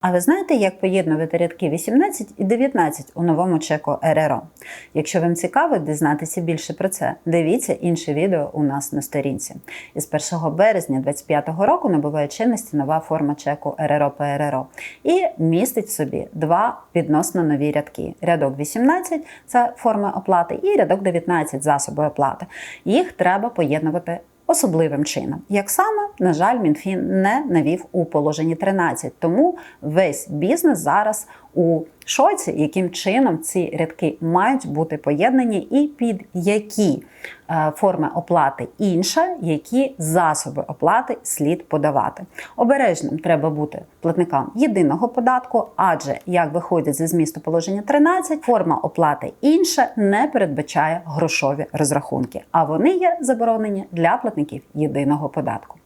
А ви знаєте, як поєднувати рядки 18 і 19 у новому чеку РРО? Якщо вам цікаво дізнатися більше про це, дивіться інше відео у нас на сторінці. Із 1 березня 2025 року набуває чинності нова форма чеку РРО ПРРО і містить в собі два відносно нові рядки. Рядок 18 це форма оплати, і рядок 19 засоби оплати. Їх треба поєднувати особливим чином. Як саме, на жаль, МінФін не навів у положенні 13, тому весь бізнес зараз у шоці, яким чином ці рядки мають бути поєднані, і під які е, форми оплати інша, які засоби оплати слід подавати. Обережним треба бути платникам єдиного податку, адже як виходить зі змісту положення 13, форма оплати інша не передбачає грошові розрахунки, а вони є заборонені для платників єдиного податку.